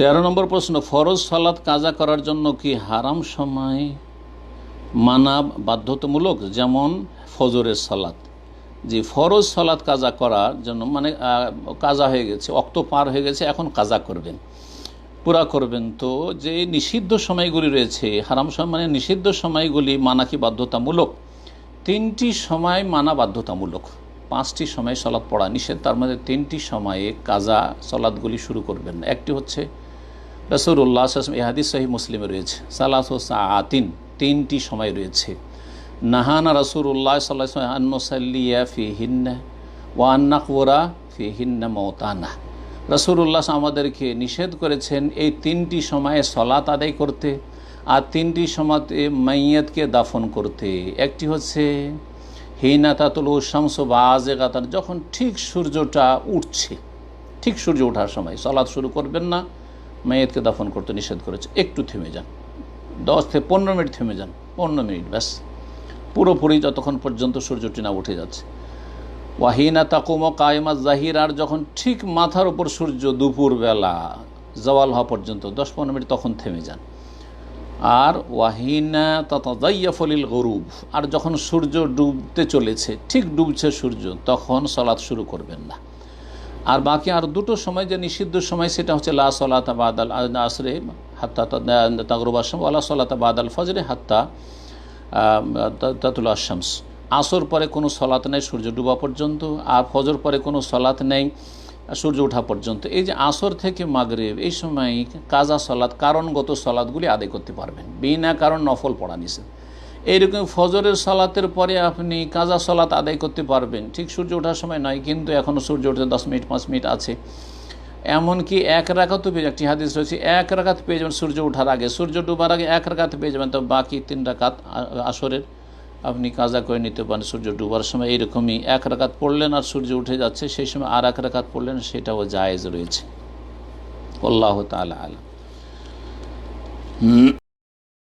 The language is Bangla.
তেরো নম্বর প্রশ্ন, ফরজ সালাত কাজা করার জন্য কি হারাম সময় মানা বাধ্যতামূলক? যেমন ফজরের সালাত। যে ফরজ সালাত কাজা করার জন্য মানে কাজা হয়ে গেছে, অক্ত পার হয়ে গেছে, এখন কাজা করবেন। পুরা করবেন তো, যে নিষিদ্ধ সময়গুলি রয়েছে, হারাম সময় মানে নিষিদ্ধ সময়গুলি মানা কি বাধ্যতামূলক? তিনটি সময় মানা বাধ্যতামূলক। পাঁচটি সময় সলাৎ পড়া নিষেধ, তার মধ্যে তিনটি সময়ে কাজা সলাৎগুলি শুরু করবেন। একটি হচ্ছে রসুল্লাহ এই হাদিস সহি মুসলিমে রয়েছে। সালাস ও আতিন তিনটি সময় রয়েছে। নাহানা রসুল্লাহ সাল্লাহ আন্নসাল্লিয়া ফি হিন্না ওয়ান্নাকবরা ফি হিন্না মৌতানা রসুল্লাহ আমাদেরকে নিষেধ করেছেন এই তিনটি সময়ে সলাত আদায় করতে আর তিনটি সময়তে মাইয়াতকে দাফন করতে। একটি হচ্ছে হিনাতাতুল শামস বাজে গাতার যখন ঠিক সূর্যটা উঠছে, ঠিক সূর্য ওঠার সময় সলাৎ শুরু করবেন না মাইয়াতকে দাফন করতে নিষেধ করেছে। একটু থেমে যান। দশ থেকে পনেরো মিনিট থেমে যান। পনেরো মিনিট, ব্যাস। পুরোপুরি যতক্ষণ পর্যন্ত সূর্যটি না উঠে যাচ্ছে। ওয়াহিনা তাকুম কায়মা জাহির আর যখন ঠিক মাথার উপর সূর্য দুপুরবেলা জওয়াল হওয়া পর্যন্ত দশ পনেরো মিনিট তখন থেমে যান। আর ওয়াহিনা তাতাইয়া ফলিল গরুব, আর যখন সূর্য ডুবতে চলেছে, ঠিক ডুবছে সূর্য, তখন সলাৎ শুরু করবেন না। আর বাকি আর দুটো সময় যে নিষিদ্ধ সময়, সেটা হচ্ছে লা সলাতা বাদাল আসরে হাত্তা তাগরুব আল্লাহ সলাতা বাদাল ফজরে হাত্তা তাতুল আশামস আসর পরে কোনো সলাত নেই, সূর্য ডুবা পর্যন্ত, আর ফজর পরে কোনো সলাত নেই, সূর্য ওঠা পর্যন্ত। এই যে আসর থেকে মাগরেব, এই সময় কাজা সলাৎ, কারণগত সলাৎগুলি আদায় করতে পারবেন। বিনা কারণ নফল পড়া নিষেধ। এইরকম ফজরের সালাতের পরে আপনি কাজা সলাত আদায় করতে পারবেন। ঠিক সূর্য ওঠার সময় নয়, কিন্তু এখনও সূর্য উঠতে দশ মিনিট, পাঁচ মিনিট আছে। এমনকি এক রাখাতও পেয়ে একটি হাদিস রয়েছে, এক রাখাত পেয়ে যাবেন সূর্য ওঠার আগে। সূর্য ডুবার আগে এক রাখাত পেয়ে যাবেন, তো বাকি তিন রাকাত আসরের আপনি কাজা করে নিতে পারেন সূর্য ডুবার সময়। এইরকমই এক রাকাত পড়লেন আর সূর্য উঠে যাচ্ছে, সেই সময় আর এক রাকাত পড়লেন, সেটাও জায়েজ রয়েছে। আল্লাহ তালা আলম।